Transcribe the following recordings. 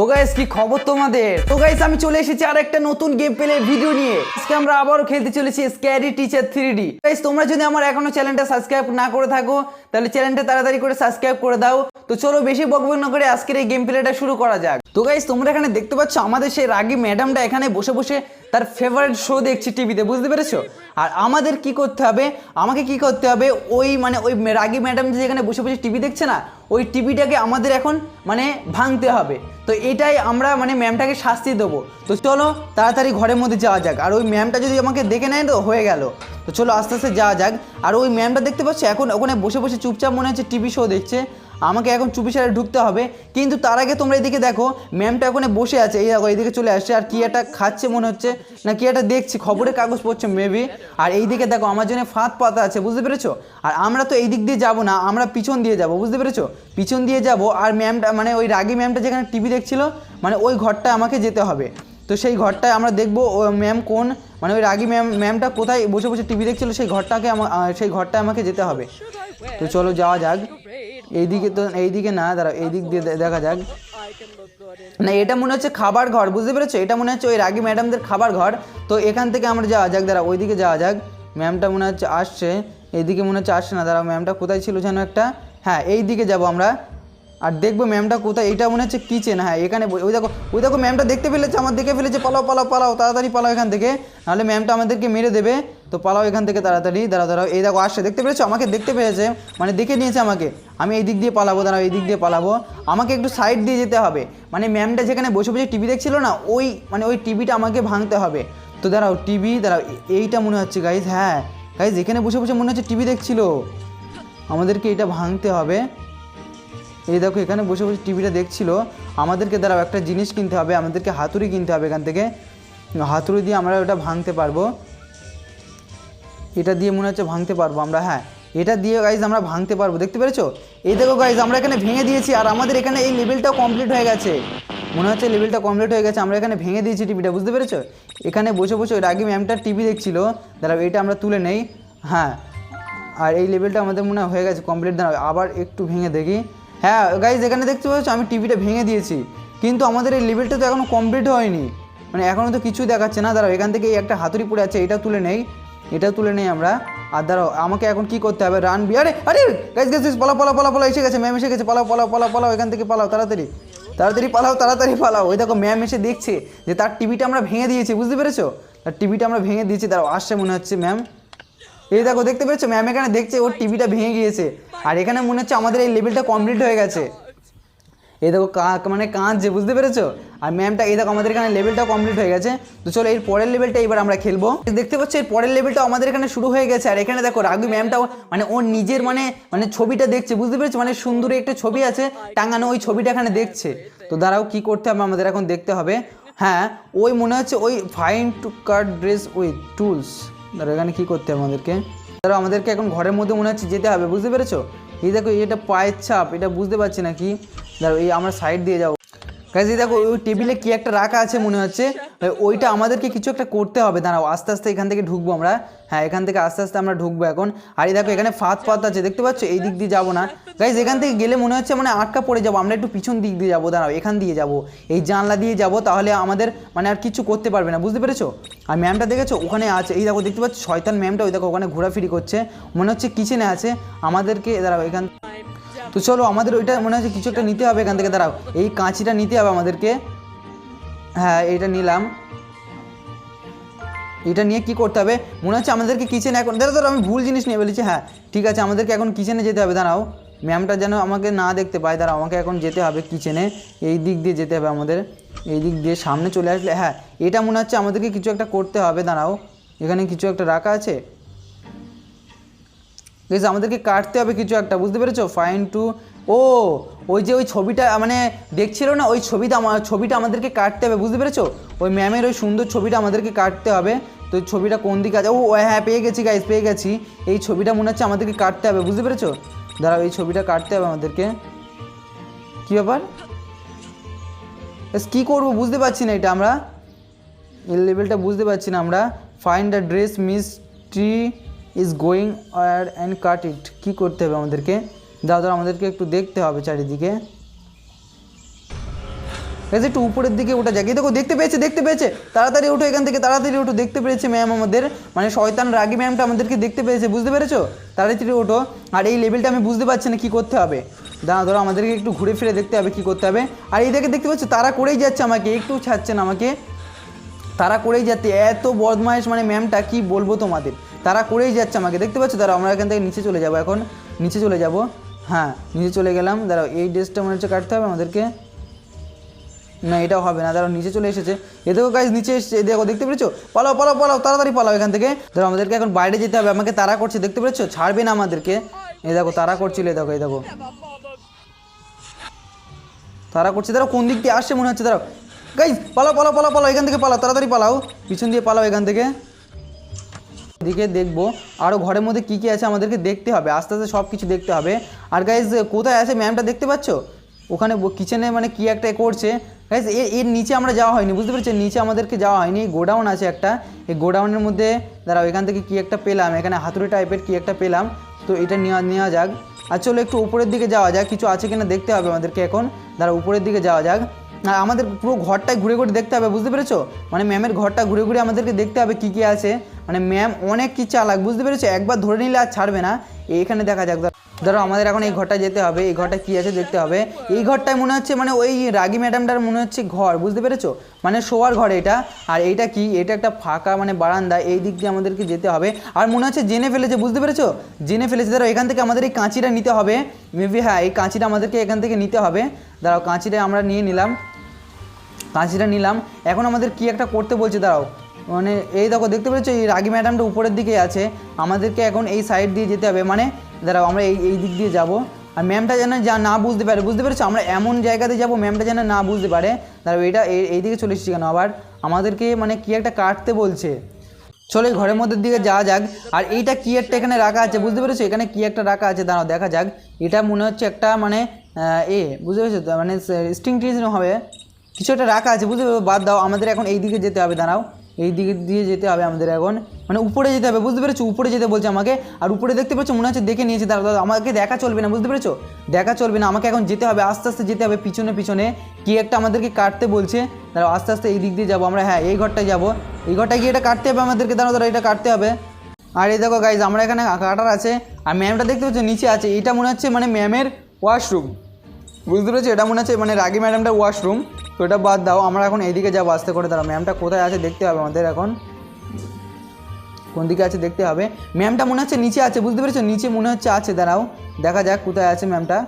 তো গাইস কি খবর তোমাদের? তো গাইস আমি চলে এসেছি আর একটা নতুন গেম প্লে ভিডিও নিয়ে। আজকে আমরা আবারও খেলতে চলেছি scary teacher three D guys তোমরা যদি আমার এখনও চ্যানেলটা সাবস্ক্রাইব না করে থাকো, তাহলে চ্যানেলটা তাড়াতাড়ি করে সাবস্ক্রাইব করে দাও। তো চলো বেশি বকবক না করে আজকের এই গেম প্লেটা শুরু করা যাক। তো গাইস তোমরা এখানে দেখতে পাচ্ছ আমাদের সেই রাগি ম্যাডামটা এখানে বসে বসে তার ফেভারিট শো দেখছি টিভিতে বুঝতে পেরেছ? আর আমাদের কি করতে হবে? আমাকে কি করতে হবে? ওই মানে ওই রাগি ম্যাডাম যে এখানে বসে বসে টিভি দেখছে না, ওই টিভিটাকে আমাদের এখন মানে ভাঙতে হবে। তো এটাই আমরা মানে ম্যামটাকে শাস্তি দেবো। তো চলো তাড়াতাড়ি ঘরের মধ্যে যাওয়া যাক। আর ওই ম্যামটা যদি আমাকে দেখে নেয় তো হয়ে গেল। তো চলো আস্তে আস্তে যাওয়া যাক। আর ওই ম্যামটা দেখতে পাচ্ছ এখন ওখানে বসে বসে চুপচাপ মনে হচ্ছে টিভি শো দেখছে। আমাকে এখন চুপি সারে ঢুকতে হবে। কিন্তু তার আগে তোমরা এদিকে দেখো ম্যামটা ওখানে বসে আছে। এই দেখো এইদিকে চলে আসছে। আর কি একটা খাচ্ছে মনে হচ্ছে? না কি একটা দেখছি, খবরের কাগজ পড়ছে মেবি আর এইদিকে দেখো, আমার জন্য ফাঁদ পাতা আছে, বুঝতে পেরেছ? আর আমরা তো এই দিক দিয়ে যাব না, আমরা পিছন দিয়ে যাব, বুঝতে পেরেছ? পিছন দিয়ে যাব, আর ম্যামটা মানে ওই রাগি ম্যামটা যেখানে টিভি দেখছিল মানে ওই ঘরটা আমাকে যেতে হবে। তো সেই ঘরটায় আমরা দেখব ম্যাম কোন মানে ওই রাগি ম্যাম ম্যামটা কোথায় বসে বসে টিভি দেখছিল, সেই ঘরটাকে সেই ঘরটায় আমাকে যেতে হবে। তো চলো যাওয়া যাক। এইদিকে তো এইদিকে না দাঁড়া এইদিক দিয়ে দেখা যাক। না, এটা মনে হচ্ছে খাবার ঘর, বুঝতে পেরেছ? এটা মনে হচ্ছে ওই রাগি ম্যাডামদের খাবার ঘর। তো এখান থেকে আমরা যাওয়া যাক দাঁড়া ওইদিকে যাওয়া যাক। ম্যামটা মনে হচ্ছে আসছে। এইদিকে মনে হচ্ছে আসছে না দাঁড়া ম্যামটা কোথায় ছিল যেন একটা? হ্যাঁ এই দিকে যাব আমরা। আর দেখব ম্যামটা কোথায় এটা মনে হচ্ছে কিচেন হ্যাঁ এখানে ওই দেখো ওই দেখো ম্যামটা দেখতে ফেলেছে, আমার দেখে ফেলেছে, পালাও পালাও পালাও, তাড়াতাড়ি পালাও এখান থেকে, নাহলে ম্যামটা আমাদেরকে মেরে দেবে, তো পালাও এখান থেকে তাড়াতাড়ি, দাঁড়াও দাঁড়াও, এই দেখো আসছে, দেখতে পেরেছ? আমাকে দেখতে পেয়েছে মানে দেখে নিয়েছে আমাকে, আমি এই দিক দিয়ে পালাবো, দাঁড়াও, এই দিক দিয়ে পালাবো, আমাকে একটু সাইড দিয়ে যেতে হবে মানে ম্যামটা যেখানে বসে বসে টিভি দেখছিল না, ওই মানে ওই টিভিটা আমাকে ভাঙতে হবে, তো দাঁড়াও টিভি দাঁড়াও, এইটা মনে হচ্ছে গাইজ হ্যাঁ গাইজ এখানে বসে বসে মনে হচ্ছে টিভি দেখছিল, আমাদেরকে এটা ভাঙতে হবে এই দেখো, এখানে বসে বসে টিভিটা দেখছিল। আমাদেরকে দাঁড়াও, একটা জিনিস কিনতে হবে, আমাদেরকে হাতুড়ি কিনতে হবে এখান থেকে। হাতুড়ি দিয়ে আমরা ওটা ভাঙতে পারব। এটা দিয়ে মনে হচ্ছে ভাঙতে পারব আমরা হ্যাঁ। এটা দিয়ে গাইজ আমরা ভাঙতে পারব, দেখতে পেরেছ? এই দেখো গাইজ আমরা এখানে ভেঙে দিয়েছি, আর আমাদের এখানে এই লেভেলটাও কমপ্লিট হয়ে গেছে। মনে হচ্ছে লেভেলটা কমপ্লিট হয়ে গেছে, আমরা এখানে ভেঙে দিয়েছি টিভিটা বুঝতে পেরেছ? এখানে বসে বসে, ওই রাগি ম্যামটা টিভি দেখছিল। দাঁড়াও, এটা আমরা তুলে নেই হ্যাঁ। আর এই লেভেলটা আমাদের মনে হয়ে গেছে কমপ্লিট দাঁড়াও, আবার একটু ভেঙে দেখি। হ্যাঁ গাইজ এখানে দেখতে পাচ্ছ আমি টিভিটা ভেঙে দিয়েছি। কিন্তু আমাদের এই লেভেলটা তো এখনও কমপ্লিট হয়নি। মানে এখনও তো কিছুই দেখাচ্ছে না। দাঁড়াও, এখান থেকে একটা হাতুড়ি পড়ে আছে, এটা তুলে নেই। এটা তুলে নেই আমরা। আর দাঁড়াও, আমাকে এখন কি করতে হবে? রান বি আরে আরে গাইজ গাইজ পালাও পালাও পালাও পালাও, এসে গেছে ম্যাম এসে গেছে, পালাও পালাও পালাও পালাও, এখান থেকে পালাও, তাড়াতাড়ি তাড়াতাড়ি পালাও তাড়াতাড়ি পালাও। ওই দেখো ম্যাম এসে দেখছে যে তার টিভিটা আমরা ভেঙে দিয়েছি, বুঝতে পেরেছ? তার টিভিটা আমরা ভেঙে দিয়েছি, দাঁড়াও, আসছে মনে হচ্ছে ম্যাম এই দেখো, দেখতে পেরেছ? ম্যাম এখানে দেখছে, ওর টিভিটা ভেঙে গিয়েছে। আর এখানে মনে হচ্ছে আমাদের এই লেভেলটা কমপ্লিট হয়ে গেছে। এই দেখো মানে কাঁদছে, বুঝতে পেরেছ? আর ম্যামটা এই দেখো আমাদের এখানে লেভেলটা কমপ্লিট হয়ে গেছে। তো চলো এর পরের লেভেলটা এবার আমরা খেলব। দেখতে পাচ্ছি, এর পরের লেভেলটা আমাদের এখানে শুরু হয়ে গেছে। আর এখানে দেখো রাগু ম্যামটাও মানে ওর নিজের মানে মানে ছবিটা দেখছে, বুঝতে পেরেছ? মানে সুন্দর একটা ছবি আছে, টাঙানো ওই ছবিটা এখানে দেখছে। তো দাঁড়াও, কি করতে হবে আমাদের এখন দেখতে হবে। হ্যাঁ ওই মনে হচ্ছে ওই fine to cut dress with tools দাঁড়াও, এখানে কি করতে হবে আমাদেরকে? ধরো আমাদেরকে এখন ঘরের মধ্যে মনে হচ্ছে যেতে হবে, বুঝতে পেরেছ? এই দেখো, এটা পায়ের ছাপ, এটা বুঝতে পারছি না কি। ধরো এই আমরা সাইড দিয়ে যাব। কাজে দেখো, ওই টেবিলে কি একটা রাখা আছে মনে হচ্ছে ওইটা আমাদেরকে কিছু একটা করতে হবে। দাঁড়াও, আস্তে আস্তে এখান থেকে ঢুকবো আমরা। হ্যাঁ এখান থেকে আস্তে আস্তে আমরা ঢুকবো এখন। আর এই দেখো, এখানে ফাঁদ ফাঁদ আছে, দেখতে পাচ্ছ? এই দিক দিয়ে যাব না। গাইজ এখান থেকে গেলে মনে হচ্ছে মানে আটকা পড়ে যাব। আমরা একটু পিছন দিক দিয়ে যাব। দাঁড়াও, এখান দিয়ে যাব। এই জানলা দিয়ে যাব, তাহলে আমাদের মানে আর কিছু করতে পারবে না। বুঝতে পেরেছ? আর ম্যামটা দেখেছ? ওখানে আছে, এই দেখো, দেখতে পাচ্ছ? শয়তান ম্যামটা ওই দেখো, ওখানে ঘোরাফিরি করছে। মনে হচ্ছে কিচেনে আছে। আমাদেরকে, দাঁড়াও, এখান তো চলো, আমাদের ওইটা মনে হচ্ছে কিছু একটা নিতে হবে এখান থেকে, দাঁড়াও। এই কাঁচিটা নিতে হবে আমাদেরকে। হ্যাঁ এটা নিলাম। এটা নিয়ে কি করতে হবে? মনে হচ্ছে আমাদেরকে কিচেনে এখন দাঁড়া দাঁড়া আমি ভুল জিনিস নিয়ে বলেছি হ্যাঁ ঠিক আছে, আমাদেরকে এখন কিচেনে যেতে হবে, দাঁড়াও। ম্যামটা যেন আমাকে না দেখতে পায়, দাঁড়াও, আমাকে এখন যেতে হবে কিচেনে এই দিক দিয়ে যেতে হবে আমাদের। এই দিক দিয়ে সামনে চলে আসলে হ্যাঁ এটা মনে হচ্ছে আমাদেরকে কিছু একটা করতে হবে, দাঁড়াও। এখানে কিছু একটা রাখা আছে। গেছে আমাদেরকে কাটতে হবে কিছু একটা, বুঝতে পেরেছ? ফাইন টু ও, ওই যে ওই ছবিটা মানে দেখছিল না, ওই ছবিটা ছবিটা আমাদেরকে কাটতে হবে, বুঝতে পেরেছ? ওই ম্যামের ওই সুন্দর ছবিটা আমাদেরকে কাটতে হবে, তো ছবিটা কোন দিকে আছে? ও হ্যাঁ পেয়ে গেছি গাইজ পেয়ে গেছি। এই ছবিটা মনে হচ্ছে আমাদেরকে কাটতে হবে, বুঝতে পেরেছ? দাঁড়াও, এই ছবিটা কাটতে হবে আমাদেরকে। কী ব্যাপার? কী করব বুঝতে পারছি না এটা আমরা। এই লেভেলটা বুঝতে পারছি না আমরা। Find the dress mystery is going R and cut it কী করতে হবে আমাদেরকে? দাদা, আমাদেরকে একটু দেখতে হবে চারিদিকে। গাইজ একটু উপরের দিকে ওটা এই দেখো, দেখতে পেয়েছে দেখতে পেয়েছে। তাড়াতাড়ি ওঠো এখান থেকে, তাড়াতাড়ি ওঠো, দেখতে পেরেছে ম্যাম আমাদের। মানে শয়তান রাগি ম্যামটা আমাদেরকে দেখতে পেয়েছে, বুঝতে পেরেছ? তাড়াতাড়ি ওঠো। আর এই লেভেলটা আমি বুঝতে পারছি না কী করতে হবে। দাঁড়া ধরো আমাদেরকে একটু ঘুরে ফিরে দেখতে হবে কী করতে হবে। আর এই দেখে দেখতে পাচ্ছ, তারা করেই যাচ্ছে আমাকে, একটু ছাড়ছে না আমাকে। তারা করেই যাচ্ছে। এত বদমাইশ মানে ম্যামটা কি বলব তোমাদের? তারা করেই যাচ্ছে আমাকে। দেখতে পাচ্ছ? দাঁড়াও, আমরা এখান থেকে নিচে চলে যাব এখন। নিচে চলে যাব। হ্যাঁ নিচে চলে গেলাম। দাঁড়াও, এই ড্রেসটা মনে হচ্ছে কাটতে হবে আমাদেরকে। না, এটাও হবে না। দাঁড়াও, নিচে চলে এসেছে। এ দেখো গাইজ নিচে এসেছে। এ দেখো, দেখতে পেরেছ? পালাও পালাও পালাও, তাড়াতাড়ি পালাও এখান থেকে। ধরো আমাদেরকে এখন বাইরে যেতে হবে। আমাকে তারা করছে, দেখতে পেরেছ? ছাড়বে না আমাদেরকে। এই দেখো তারা করছিল এই দেখো এই দেখো। তারা করছে। দাঁড়াও, কোন দিক দিয়ে আসছে মনে হচ্ছে? দাঁড়াও। গাইজ পালাও পালাও পালাও পালাও, এখান থেকে পালাও, তাড়াতাড়ি পালাও। পিছন দিয়ে পালাও এখান থেকে। দিকে দেখব। আরও ঘরের মধ্যে কী কী আছে আমাদেরকে দেখতে হবে। আস্তে আস্তে সব কিছু দেখতে হবে। আর গাইজ কোথায় আছে ম্যামটা দেখতে পাচ্ছ? ওখানে কিচেনে মানে কি একটা করছে। গাইজ এর এর নিচে আমরা যাওয়া হয়নি, বুঝতে পেরেছি নিচে আমাদেরকে যাওয়া হয়নি। গোডাউন আছে একটা। এই গোডাউনের মধ্যে, দাঁড়াও, এখান থেকে কি একটা পেলাম। এখানে হাতুড়ি টাইপের কি একটা পেলাম। তো এটা নেওয়া নেওয়া যাক। আর চলো একটু উপরের দিকে যাওয়া যাক। কিছু আছে কিনা দেখতে হবে আমাদেরকে এখন। দাঁড়া উপরের দিকে যাওয়া যাক। আর আমাদের পুরো ঘরটাই ঘুরে ঘুরে দেখতে হবে, বুঝতে পেরেছ? মানে ম্যামের ঘরটা ঘুরে ঘুরে আমাদেরকে দেখতে হবে কী কী আছে। মানে ম্যাম অনেক কি চালাক, বুঝতে পেরেছ? একবার ধরে নিলে আর ছাড়বে না। এইখানে দেখা যাক, ধরো- ধরো আমাদের এখন এই ঘরটা যেতে হবে, এই ঘরটা কী আছে দেখতে হবে। এই ঘরটায় মনে হচ্ছে মানে ওই রাগি ম্যাডামটার মনে হচ্ছে ঘর, বুঝতে পেরেছ? মানে শোয়ার ঘর এটা। আর এইটা কি? এটা একটা ফাঁকা মানে বারান্দা, এই দিক দিয়ে আমাদেরকে যেতে হবে। আর মনে হচ্ছে জেনে ফেলেছে, বুঝতে পেরেছ? জেনে ফেলেছে, ধরো, এখান থেকে আমাদের এই কাঁচিটা নিতে হবে। মেবি হ্যাঁ এই কাঁচিটা আমাদেরকে এখান থেকে নিতে হবে। দাঁড়াও, কাঁচিটা আমরা নিয়ে নিলাম। কাঁচিটা নিলাম। এখন আমাদের কি একটা করতে বলছে, দাঁড়াও। মানে এই দেখো, দেখতে পেরেছ? এই রাগি ম্যাডামটা উপরের দিকে আছে। আমাদেরকে এখন এই সাইড দিয়ে যেতে হবে। মানে দাঁড়াও, আমরা এই এই দিক দিয়ে যাব। আর ম্যামটা যেন যা না বুঝতে পারে, বুঝতে পেরেছ? আমরা এমন জায়গাতে যাব ম্যামটা যেন না বুঝতে পারে। দাঁড়াও এইটা এই দিকে চলে এসেছি কেন? আবার আমাদেরকে মানে কি একটা কাটতে বলছে। চলো ঘরের মধ্যে দিকে যাওয়া যাক। আর এইটা কি একটা এখানে রাখা আছে, বুঝতে পেরেছ? এখানে কি একটা রাখা আছে, দাঁড়াও, দেখা যাক। এটা মনে হচ্ছে একটা মানে এ, বুঝতে পেরেছ? মানে স্ট্রিং ট্রিজ হবে। কিছু একটা রাখা আছে, বুঝতে পেরেছ? বাদ দাও। আমাদের এখন এই দিকে যেতে হবে, দাঁড়াও। এই দিকে দিয়ে যেতে হবে আমাদের এখন। মানে উপরে যেতে হবে, বুঝতে পেরেছ? উপরে যেতে বলছে আমাকে। আর উপরে দেখতে পেরেছ মনে হচ্ছে দেখে নিয়েছে, দাঁড়াও দাদা আমাকে দেখা চলবে না, বুঝতে পেরেছ? দেখা চলবে না, আমাকে এখন যেতে হবে, আস্তে আস্তে যেতে হবে, পিছনে পিছনে। কি একটা আমাদেরকে কাটতে বলছে। দাঁড়াও, আস্তে আস্তে এই দিক দিয়ে যাব আমরা হ্যাঁ এই ঘরটায় যাব। এই ঘরটায় গিয়ে এটা কাটতে হবে আমাদেরকে, দাঁড়াও দাঁড়াও, এটা কাটতে হবে। আর এই দেখো গাইজ আমরা এখানে কাটার আছে। আর ম্যামটা দেখতে পাচ্ছ, নিচে আছে। এটা মনে হচ্ছে মানে ম্যামের ওয়াশরুম বুঝতে পেরেছ? এটা মনে হচ্ছে মানে রাগি ম্যাডামটা ওয়াশরুম তো এটা বাদ দাও, আমরা এখন এইদিকে যাব, আস্তে করে দাঁড়াও। ম্যামটা কোথায় আছে দেখতে হবে আমাদের এখন। কোন দিকে আছে দেখতে হবে। ম্যামটা মনে হচ্ছে নিচে আছে, বুঝতে পেরেছ? নিচে মনে হচ্ছে আছে, দাঁড়াও। দেখা যাক কোথায় আছে ম্যামটা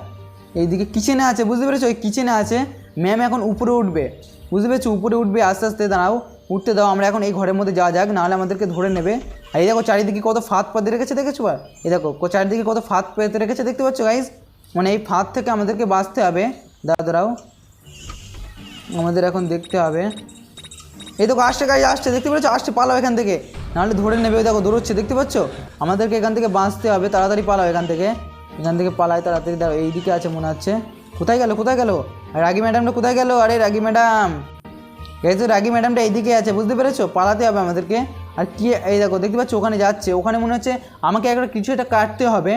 এইদিকে কিচেনে আছে, বুঝতে পেরেছ? ওই কিচেনে আছে। ম্যাম এখন উপরে উঠবে, বুঝতে পেরেছ? উপরে উঠবে, আস্তে আস্তে, দাঁড়াও। উঠতে দাও, আমরা এখন এই ঘরের মধ্যে যাওয়া যাক, নাহলে আমাদেরকে ধরে নেবে। আর এই দেখো, চারিদিকে কত ফাঁদ পাতে রেখেছে, দেখেছ? আর এই দেখো চারিদিকে কত ফাঁদ পেতে রেখেছে, দেখতে পাচ্ছ গাইজ মানে এই ফাঁদ থেকে আমাদেরকে বাঁচতে হবে। দাঁড়া দাঁড়াও। আমাদের এখন দেখতে হবে। এই দেখো, আসছে গাড়ি আসছে। দেখতে পাচ্ছ আসছে, পালাও এখান থেকে। নাহলে ধরে নেবে। দেখো, দৌড়চ্ছে, দেখতে পাচ্ছ? আমাদেরকে এখান থেকে বাঁচতে হবে। তাড়াতাড়ি পালাও এখান থেকে। এখান থেকে পালায় তাড়াতাড়ি। দাঁড়াও এইদিকে আছে মনে হচ্ছে। কোথায় গেল? কোথায় গেল? রাগি ম্যাডামটা কোথায় গেল? আরে, রাগি ম্যাডাম। এই তো রাগি ম্যাডামটা এইদিকে আছে, বুঝতে পেরেছ? পালাতে হবে আমাদেরকে। আর কি, এই দেখো, দেখতে পাচ্ছ? ওখানে যাচ্ছে। ওখানে মনে হচ্ছে আমাকে একটা কিছু একটা কাটতে হবে।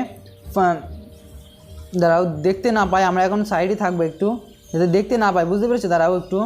দাঁড়াও, দেখতে না পাই। আমরা এখন সাইডে থাকব একটু। যাতে দেখতে না পায় বুঝতে পেরেছ? দাঁড়াও একটু।